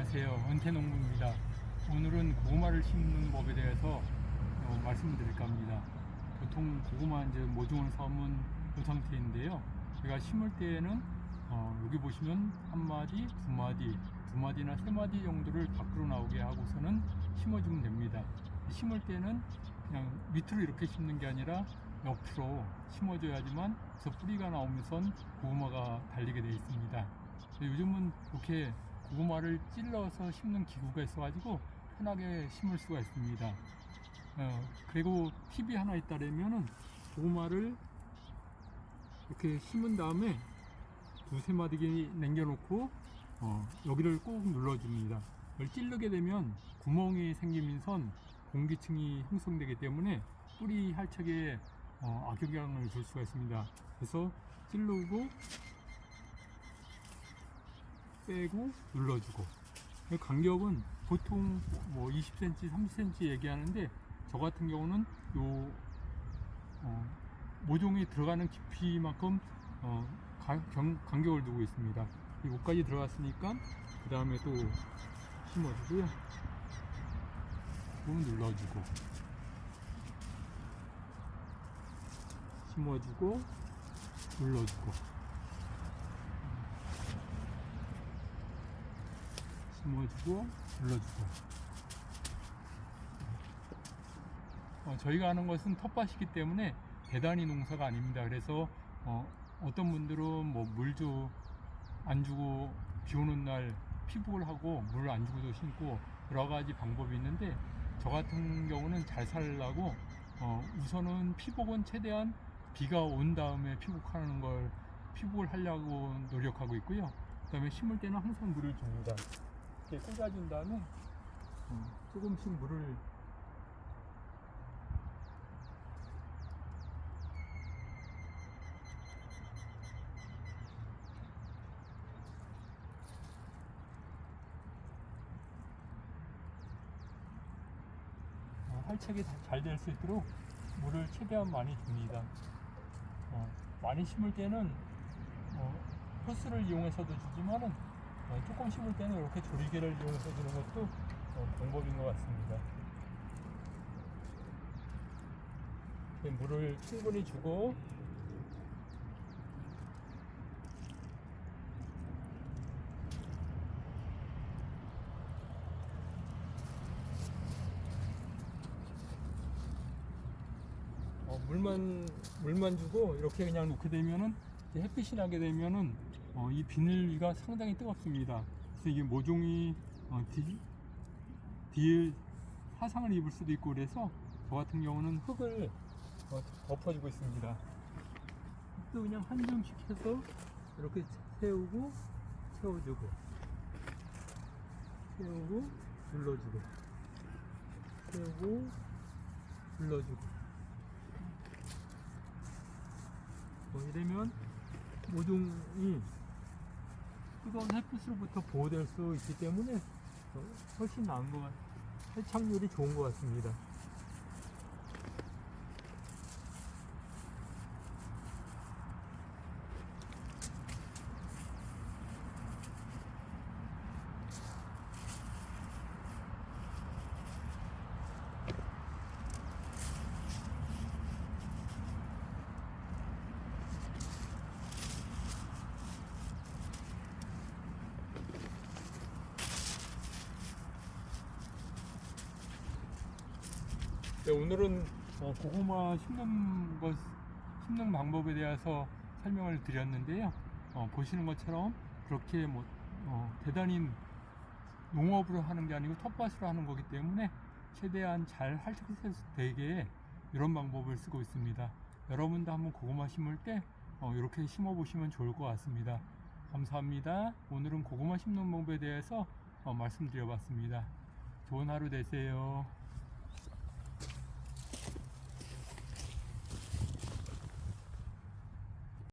안녕하세요. 은퇴농부입니다. 오늘은 고구마를 심는 법에 대해서 어, 말씀드릴까 합니다. 보통 고구마 이제 모종을 삼은 이 상태인데요. 제가 심을 때에는 어, 여기 보시면 한 마디, 두 마디, 두 마디나 세 마디 정도를 밖으로 나오게 하고서는 심어주면 됩니다. 심을 때는 그냥 밑으로 이렇게 심는 게 아니라 옆으로 심어줘야지만 저 뿌리가 나오면선 고구마가 달리게 되어 있습니다. 근데 요즘은 이렇게 고구마를 찔러서 심는 기구가 있어가지고 편하게 심을 수가 있습니다. 어, 그리고 팁이 하나 있다면은 고구마를 이렇게 심은 다음에 두세 마디기 남겨놓고 어, 여기를 꼭 눌러줍니다. 이걸 찌르게 되면 구멍이 생기면서 공기층이 형성되기 때문에 뿌리 할척에 어, 악영향을 줄 수가 있습니다. 그래서 찌르고 빼고 눌러주고 그 간격은 보통 뭐 20cm, 30cm 얘기하는데 저 같은 경우는 요 어, 모종이 들어가는 깊이만큼 어, 가- 경- 간격을 두고 있습니다. 여기까지 들어갔으니까 그 다음에 또 심어주고요. 또 눌러주고 심어주고 눌러주고 심어주고 눌러주고 어, 저희가 하는 것은 텃밭이기 때문에 대단히 농사가 아닙니다. 그래서 어, 떤 분들은 뭐 물도 안 주고 비 오는 날 피복을 하고 물 안 주고도 심고 여러 가지 방법이 있는데 저 같은 경우는 잘 살라고 어, 우선은 피복은 최대한 비가 온 다음에 피복하는 걸 피복을 하려고 노력하고 있고요. 그 다음에 심을 때는 항상 물을 줍니다. 이렇게 꽂아준 다음에 음, 조금씩 물을 어, 활착이 잘 될 수 있도록 물을 최대한 많이 줍니다. 어, 많이 심을 때는 어, 호스를 이용해서도 주지만은 어, 조금 심을 때는 이렇게 조리개를 이용해서 주는 것도 어, 방법인 것 같습니다. 물을 충분히 주고 어, 물만 물만 주고 이렇게 그냥 놓게 되면은 햇빛이 나게 되면은 어, 이 비늘 위가 상당히 뜨겁습니다. 그래서 이게 모종이 어, 뒤, 뒤에 화상을 입을 수도 있고 그래서 저 같은 경우는 흙을 어, 덮어주고 있습니다. 흙도 그냥 한 점씩 해서 이렇게 세우고 채워주고 세우고 눌러주고 세우고 눌러주고 뭐 이러면 모종이 뜨거운 햇빛으로부터 보호될 수 있기 때문에 어, 훨씬 나은 것 같, 활착률이 좋은 것 같습니다. 네, 오늘은 어, 고구마 심는 것, 심는 방법에 대해서 설명을 드렸는데요. 어, 보시는 것처럼 그렇게 뭐 어, 대단히 농업으로 하는 게 아니고 텃밭으로 하는 거기 때문에 최대한 잘 활착되게 이런 방법을 쓰고 있습니다. 여러분도 한번 고구마 심을 때 어, 이렇게 심어 보시면 좋을 것 같습니다. 감사합니다. 오늘은 고구마 심는 방법에 대해서 어, 말씀드려봤습니다. 좋은 하루 되세요.